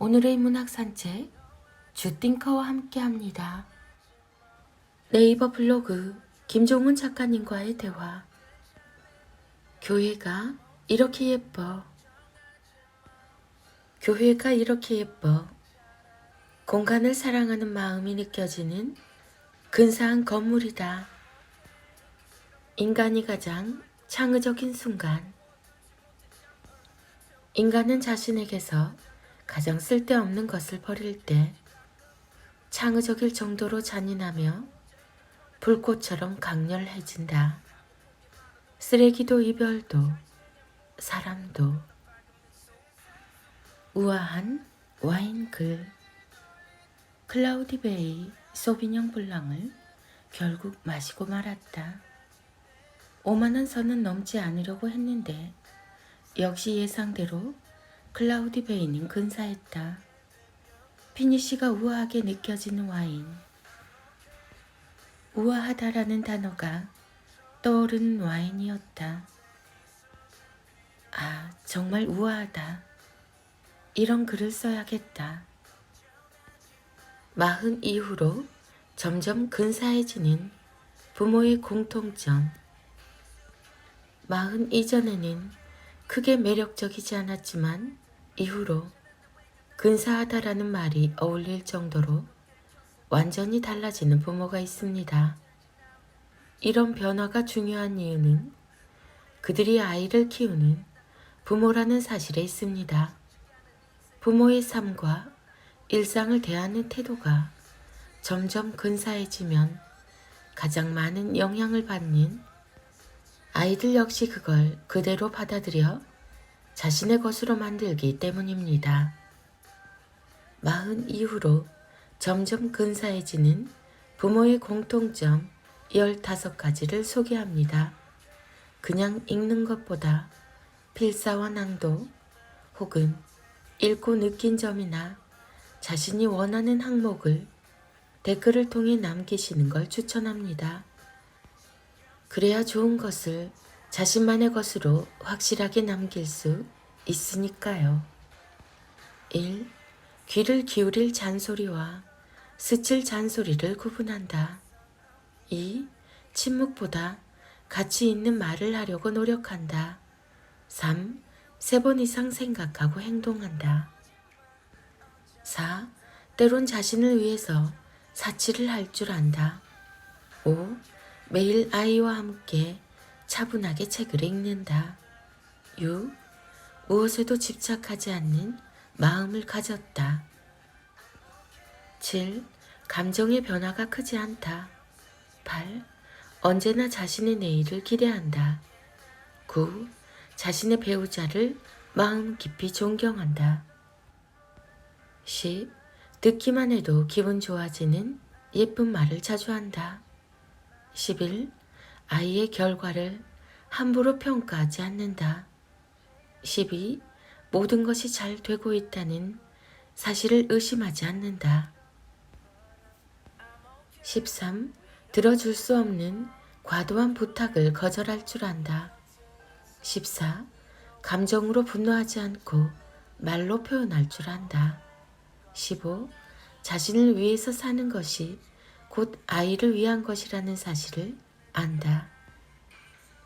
오늘의 문학 산책 주띵커와 함께합니다. 네이버 블로그 김종훈 작가님과의 대화 교회가 이렇게 예뻐 교회가 이렇게 예뻐 공간을 사랑하는 마음이 느껴지는 근사한 건물이다. 인간이 가장 창의적인 순간 인간은 자신에게서 가장 쓸데없는 것을 버릴 때 창의적일 정도로 잔인하며 불꽃처럼 강렬해진다. 쓰레기도 이별도 사람도 우아한 와인글 클라우디 베이 소비뇽 블랑을 결국 마시고 말았다. 5만원 선은 넘지 않으려고 했는데 역시 예상대로 클라우디 베이는 근사했다. 피니쉬가 우아하게 느껴지는 와인. 우아하다라는 단어가 떠오르는 와인이었다. 아, 정말 우아하다. 이런 글을 써야겠다. 마흔 이후로 점점 근사해지는 부모의 공통점. 마흔 이전에는 크게 매력적이지 않았지만 이후로 근사하다라는 말이 어울릴 정도로 완전히 달라지는 부모가 있습니다. 이런 변화가 중요한 이유는 그들이 아이를 키우는 부모라는 사실에 있습니다. 부모의 삶과 일상을 대하는 태도가 점점 근사해지면 가장 많은 영향을 받는 아이들 역시 그걸 그대로 받아들여 자신의 것으로 만들기 때문입니다. 마흔 이후로 점점 근사해지는 부모의 공통점 15가지를 소개합니다. 그냥 읽는 것보다 필사와 낭독 혹은 읽고 느낀 점이나 자신이 원하는 항목을 댓글을 통해 남기시는 걸 추천합니다. 그래야 좋은 것을 자신만의 것으로 확실하게 남길 수 있으니까요. 1. 귀를 기울일 잔소리와 스칠 잔소리를 구분한다. 2. 침묵보다 가치 있는 말을 하려고 노력한다. 3. 세 번 이상 생각하고 행동한다. 4. 때론 자신을 위해서 사치를 할 줄 안다. 5. 매일 아이와 함께 차분하게 책을 읽는다. 6. 무엇에도 집착하지 않는 마음을 가졌다. 7. 감정의 변화가 크지 않다. 8. 언제나 자신의 내일을 기대한다. 9. 자신의 배우자를 마음 깊이 존경한다. 10. 듣기만 해도 기분 좋아지는 예쁜 말을 자주 한다. 11. 아이의 결과를 함부로 평가하지 않는다. 12. 모든 것이 잘 되고 있다는 사실을 의심하지 않는다. 13. 들어줄 수 없는 과도한 부탁을 거절할 줄 안다. 14. 감정으로 분노하지 않고 말로 표현할 줄 안다. 15. 자신을 위해서 사는 것이 곧 아이를 위한 것이라는 사실을 안다.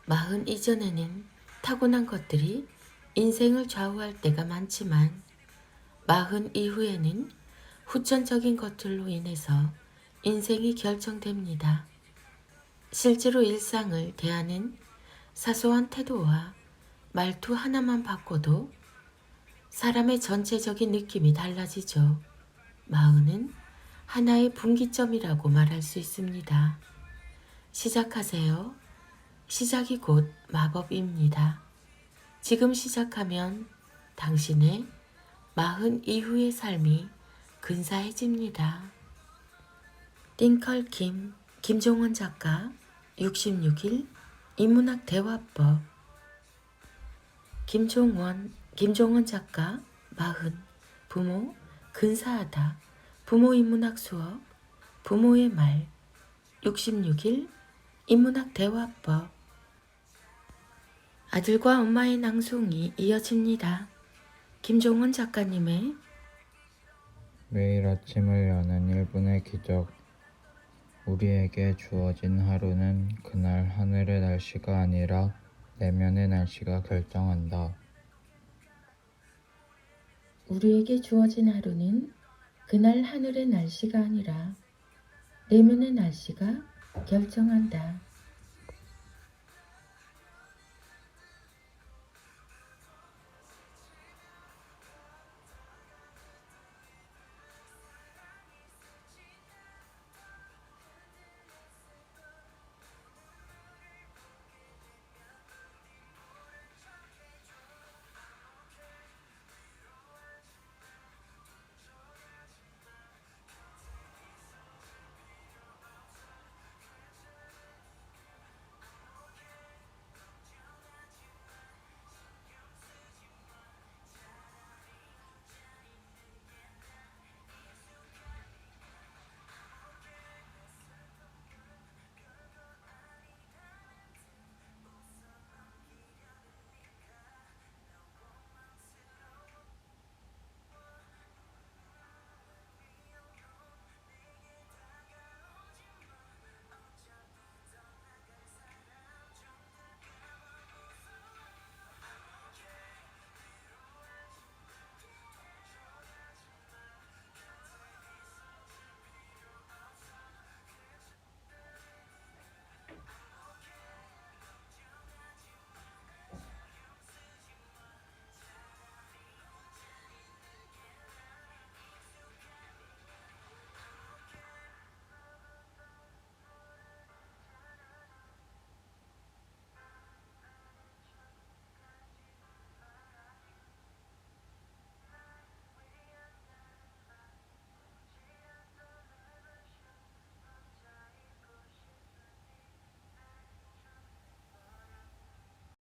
마흔 이전에는 타고난 것들이 인생을 좌우할 때가 많지만 마흔 이후에는 후천적인 것들로 인해서 인생이 결정됩니다. 실제로 일상을 대하는 사소한 태도와 말투 하나만 바꿔도 사람의 전체적인 느낌이 달라지죠. 마흔은 하나의 분기점이라고 말할 수 있습니다. 시작하세요. 시작이 곧 마법입니다. 지금 시작하면 당신의 마흔 이후의 삶이 근사해집니다. 띵컬킴 김종원 작가 66일 인문학 대화법 김종원 김종원 작가 마흔 부모 근사하다 부모 인문학 수업 부모의 말 66일 인문학 대화법 아들과 엄마의 낭송이 이어집니다. 김종원 작가님의 매일 아침을 여는 1분의 기적. 우리에게 주어진 하루는 그날 하늘의 날씨가 아니라 내면의 날씨가 결정한다. 우리에게 주어진 하루는 그날 하늘의 날씨가 아니라 내면의 날씨가 결정한다.